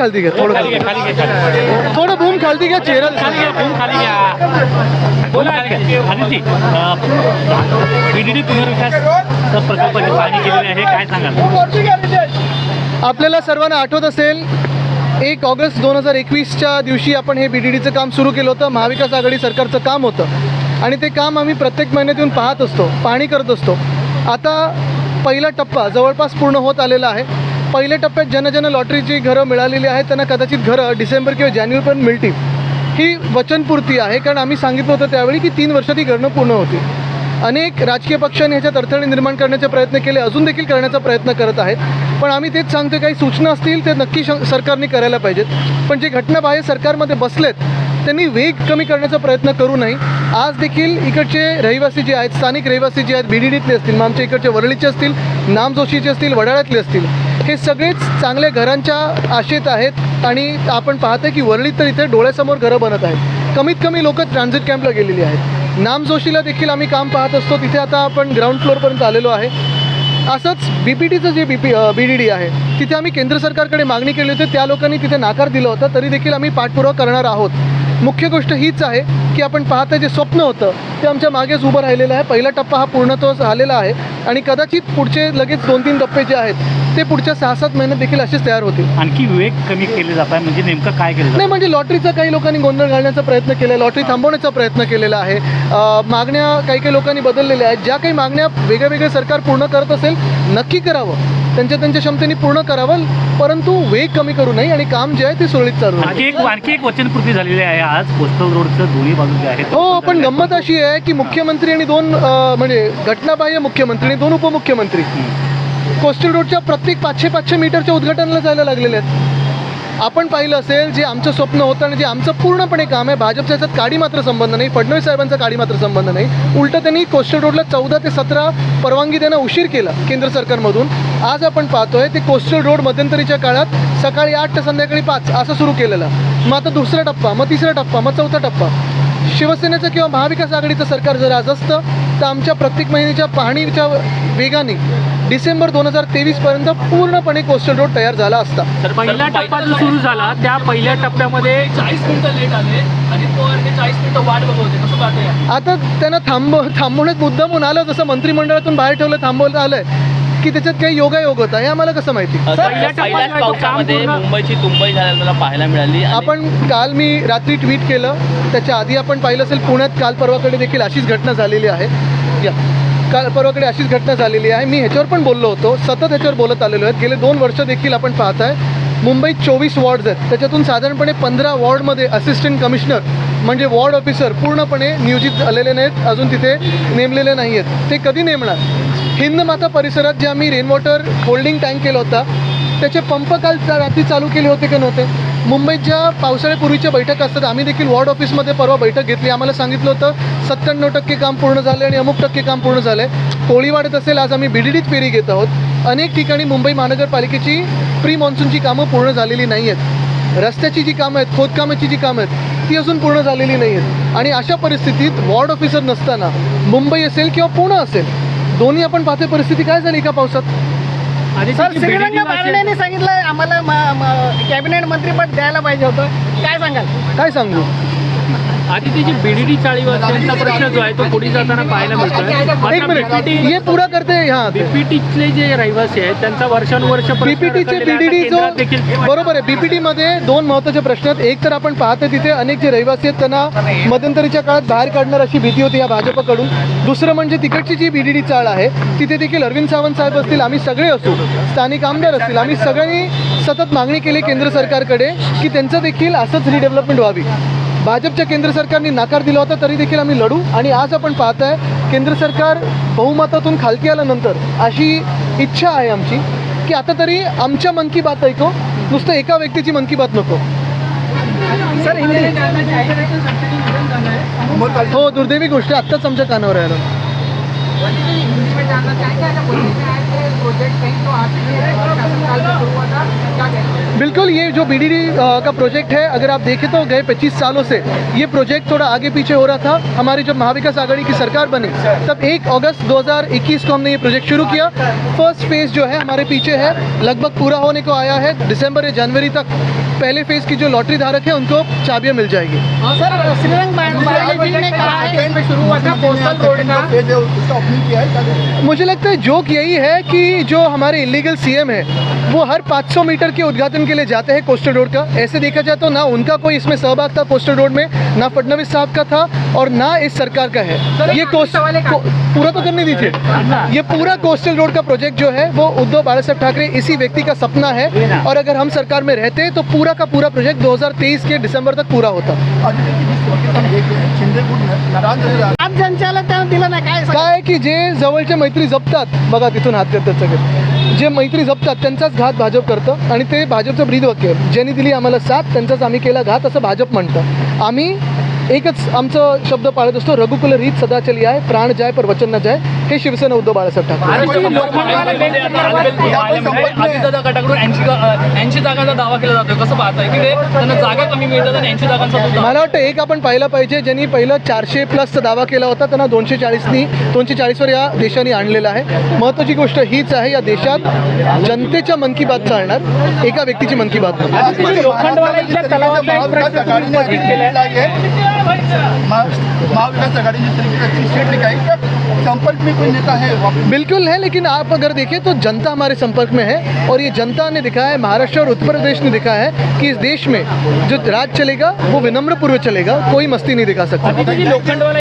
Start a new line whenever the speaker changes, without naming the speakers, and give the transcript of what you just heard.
खालती घ्या थोडं
खाली घ्या खाली घ्या खाली
थोडं बूम खालती घ्या चेहरा
खाली घ्या फोन खाली घ्या बोला आदिती बीडीडी पुनर्विकास प्रकल्पाची पाहणी केलेली आहे काय सांगाल?
आपल्याला सर्वांना आठवत असेल एक ऑगस्ट दोन हजार एकवीसच्या दिवशी आपण हे बी डी डीचं काम सुरू केलं होतं महाविकास आघाडी सरकारचं काम होतं. आणि ते काम आम्ही प्रत्येक महिन्यात येऊन पाहत असतो पाहणी करत असतो. आता पहिला टप्पा जवळपास पूर्ण होत आलेला आहे. पहिल्या टप्प्यात ज्यांना ज्यांना लॉटरीची घरं मिळालेली आहेत त्यांना कदाचित घरं डिसेंबर किंवा जानेवारी पण मिळतील. ही वचनपूर्ती आहे कारण आम्ही सांगितलं होतं त्यावेळी की तीन वर्षात ही घरणं पूर्ण होती अनेक राजकीय पक्षांनी ह्याच्यात अडथळे निर्माण करण्याचे प्रयत्न केले अजून देखील करण्याचा प्रयत्न करत आहेत. पण आम्ही तेच सांगतो काही सूचना असतील ते नक्की श सरकारने करायला पाहिजेत. पण जे घटना बाहेर सरकारमध्ये बसलेत त्यांनी वेग कमी करण्याचा प्रयत्न करू नये. आज देखील इकडचे रहिवासी जे आहेत स्थानिक रहिवासी जे आहेत बी डी डीतले असतील मग आमच्या इकडचे वरळीचे असतील नामजोशीचे असतील वडाळ्यातले असतील हे सगळेच चांगल्या घरांच्या आशेत आहेत आणि आपण पाहतोय की वरळीत तर इथे डोळ्यासमोर घरं बनत आहेत. कमीत कमी लोक ट्रान्झिट कॅम्पला गेलेली आहेत. नाम जोशीला देखील आम्ही काम पाहत असतो. तिथे आता आपण ग्राउंड फ्लोअरपर्यंत आलेलो आहे. असंच बी पी टीचं जे B P B D D आहे तिथे आम्ही केंद्र सरकारकडे मागणी केली होती. त्या लोकांनी तिथे नाकार दिला होता. तरी देखील आम्ही पाठपुरावा करणार आहोत. मुख्य गोष्ट हीच आहे की आपण पाहता जे स्वप्न होतं ते आमच्या मागेच उभं राहिलेलं आहे. पहिला टप्पा हा पूर्णत्व झालेला आहे आणि कदाचित पुढचे लगेच दोन तीन टप्पे जे आहेत ते पुढच्या सहा सात महिन्यात देखील असेच तयार होतील.
आणखी वेग कमी केले जात आहे म्हणजे नेमकं काय केलं
नाही म्हणजे लॉटरीचा काही लोकांनी गोंधळ घालण्याचा प्रयत्न केला आहे लॉटरी थांबवण्याचा प्रयत्न केलेला आहे. मागण्या काही काही लोकांनी बदललेल्या आहेत. ज्या काही मागण्या वेगळ्या वेगळे सरकार पूर्ण करत असेल नक्की करावं. त्यांच्या त्यांच्या क्षमतेने पूर्ण करावं परंतु वेग कमी करू नये आणि काम जे आहे ते सुरळीत चालू
आणखी. एक वचनपूर्ती झालेली आहे आज कोस्टल रोडचं दोन्ही बाजू जे आहेत
हो पण गंमत अशी आहे की मुख्यमंत्री आणि दोन म्हणजे घटनाबाह्य मुख्यमंत्री आणि दोन उपमुख्यमंत्री. कोस्टल रोडच्या प्रत्येक पाचशे पाचशे मीटरच्या उद्घाटनाला जायला लागलेले आहेत. आपण पाहिलं असेल जे आमचं स्वप्न होतं आणि जे आमचं पूर्णपणे काम आहे भाजपच्या याच्यात काडी मात्र संबंध नाही फडणवीस साहेबांचा काडी मात्र संबंध नाही. उलटं त्यांनी कोस्टल रोडला चौदा ते सतरा परवानगी देणं उशीर केला केंद्र सरकारमधून. आज आपण पाहतोय ते कोस्टल रोड मध्यंतरीच्या काळात सकाळी आठ ते संध्याकाळी पाच असं सुरू केलेलं. मग आता दुसरा टप्पा मग तिसरा टप्पा मग चौथा टप्पा. शिवसेनेचं किंवा महाविकास आघाडीचं सरकार जर आज असतं तर आमच्या प्रत्येक महिन्याच्या पाहणीच्या वेगाने डिसेंबर दोन हजार तेवीसपर्यंत पूर्णपणे कोस्टल रोड तयार झाला असता.
तर पहिला टप्पा जो सुरू झाला त्या पहिल्या टप्प्यामध्ये
चाळीस मिनिटं लेट आले अजित पवार हे चाळीस मिनिटं वाट कसं पाहता या
आता त्यांना थांबव थांबवण्यात मुद्दामून आलं जसं मंत्रिमंडळातून बाहेर ठेवलं थांबवलं आलंय. की त्याच्यात काही योगायोग होता हे आम्हाला कसं माहिती?
पहिल्या टप्प्यात
पहिल्याच
काम
पावसामध्ये
पूर्ण-
मुंबईची तुंबई झालेला पाहायला मिळाली आणि
आपण काल मी रात्री ट्विट केलं त्याच्या आधी आपण पाहिलं असेल पुण्यात काल परवाकडे देखील अशीच घटना झालेली आहे. या. काल परवाकडे अशीच घटना झालेली आहे. मी ह्याच्यावर पण बोललो होतो सतत ह्याच्यावर बोलत आलेलो आहेत. गेले दोन वर्ष देखील आपण पाहताय मुंबईत चोवीस वॉर्ड्स आहेत. त्याच्यातून साधारणपणे पंधरा वॉर्डमध्ये असिस्टंट कमिशनर म्हणजे वॉर्ड ऑफिसर पूर्णपणे नियोजित झालेले नाहीत अजून तिथे नेमलेले नाही आहेत ते कधी नेमणार? हिंदमाता परिसरात जे आम्ही रेन वॉटर होल्डिंग टँक केला होता त्याचे पंप काल रात्री चालू केले होते की नव्हते? मुंबईत ज्या पावसाळ्यापूर्वीच्या बैठक असतात आम्ही देखील वॉर्ड ऑफिसमध्ये परवा बैठक घेतली. आम्हाला सांगितलं होतं सत्त्याण्णव टक्के काम पूर्ण झालं आणि अमुक टक्के काम पूर्ण झालं आहे वाढत असेल आज आम्ही बीडीडीत फेरी घेत आहोत. अनेक ठिकाणी मुंबई महानगरपालिकेची प्री मान्सूनची कामं पूर्ण झालेली नाही आहेत रस्त्याची जी कामं आहेत खोदकामाची जी कामं आहेत ती अजून पूर्ण झालेली नाही आहेत आणि अशा परिस्थितीत वॉर्ड ऑफिसर नसताना मुंबई असेल किंवा पुणे असेल दोन्ही आपण पाहतोय. परिस्थिती काय झाली एका पावसात?
आणि
सर श्रीरंग सांगितलं आम्हाला कॅबिनेट मंत्रीपद द्यायला पाहिजे होतं. काय सांगाल?
काय सांगू?
आधी त्याची बीडीडी चाळीवाल्यांचा प्रश्न जो आहे तो पुढे जाताना पाहायला मिळतोय.
एक मिनिट ये पूरा करते हा.
बीपीटीतले जे रहिवासी आहेत त्यांचा वर्षानुवर्ष
बीपीटीचे. बीडीडी जो बरोबर आहे. बीपीटी मध्ये दोन महत्त्वाचे प्रश्न आहेत. एक तर आपण पाहतो तिथे अनेक जे रहिवासी आहेत त्यांना मध्यंतरीच्या काळात बाहेर काढणार अशी भीती होती या भाजपकडून. दुसरं म्हणजे तिकडची जी बीडीडी चाळ आहे तिथे देखील अरविंद सावंत साहेब असतील आम्ही सगळे असू. स्थानिक आमदार असतील. आम्ही सगळ्यांनी सतत मागणी केली केंद्र सरकारकडे की त्यांचं देखील असंच रिडेव्हलपमेंट व्हावी. भाजपच्या केंद्र सरकारने नाकार दिला होता तरी देखील आम्ही लढू. आणि आज आपण पाहताय केंद्र सरकार बहुमतातून खालती आल्यानंतर अशी इच्छा आहे आमची की आता तरी आमच्या मन की बात ऐको नुसतं एका व्यक्तीची मन की बात नको.
सर हिंदी.
हो दुर्दैवी गोष्ट आत्ताच आमच्या कानावर आलं. बिल्कुल ये जो बी का प्रोजेक्ट है अगर आप देखें तो गए 25 सालों से ये प्रोजेक्ट थोड़ा आगे पीछे हो रहा था। हमारी जब महाविकास आघाड़ी की सरकार बनी तब 1 अगस्त 2021 को हमने ये प्रोजेक्ट शुरू किया। फ़र्स्ट फ़ेज़ जो है हमारे पीछे है लगभग पूरा होने को आया है दिसंबर या जनवरी तक। पहले फ़ेज़ की जो लॉटरी धारक है उनको चाबियाँ मिल जाएगी।
सर जी ने कहा है कि शुरू हुआ था कोस्टल रोड का
मुझे लगता है जोक यही है कि जो हमारे इलीगल सीएम है वो हर 500 मीटर के उद्घाटन के लिए जाते हैं कोस्टल रोड का। ऐसे देखा जाए तो ना उनका कोई इसमें सहभाग था कोस्टल रोड में ना फडनवीस साहब का था और ना इस सरकार का है। ये कोस्ट को- पूरा तो करने दीजिए। ये पूरा कोस्टल रोड का प्रोजेक्ट जो है वो उद्धव बाला साहब ठाकरे इसी व्यक्ति का सपना है। और अगर हम सरकार में रहते तो पूरा का पूरा प्रोजेक्ट 2023 के दिसंबर तक पूरा होता।
काय
काय की जे जवळचे मैत्री जपतात बघा तिथून हात करतात सगळे. जे मैत्री जपतात त्यांचाच घात भाजप करतं आणि ते भाजपचं ब्रीद वाक्य ज्यांनी दिली आम्हाला साथ त्यांचाच आम्ही केला घात असं भाजप म्हणतं. आम्ही एकच आमचं शब्द पाळत असतो रघुकुल रीत सदा चली आहे प्राण जाय पर वचन न जाय. हे शिवसेना उद्धव बाळासाहेब ठाकरे.
जागांचा दावा केला जातोय. कसं पाहताय? की ते त्यांना जागा कमी मिळतात आणि ऐंशी जागांचा तो दावा.
मला वाटतं एक आपण पाहिलं पाहिजे ज्यांनी पहिलं चारशे प्लसचा दावा केला होता त्यांना दोनशे चाळीसनी दोनशे चाळीसवर या देशाने आणलेला आहे. महत्त्वाची गोष्ट हीच आहे या देशात जनतेच्या मन की बात चालणार एका व्यक्तीची मन की बात नाही.
संपर्क में कोई नेता है
बिल्कुल है, लेकिन आप अगर देखें तो जनता हमारे संपर्क में है और ये जनता ने दिखा है, महाराष्ट्र और उत्तर प्रदेश ने दिखा है कि इस देश में जो राज चलेगा, वो विनम्र पूर्व चलेगा, कोई मस्ती नहीं दिखा सकता।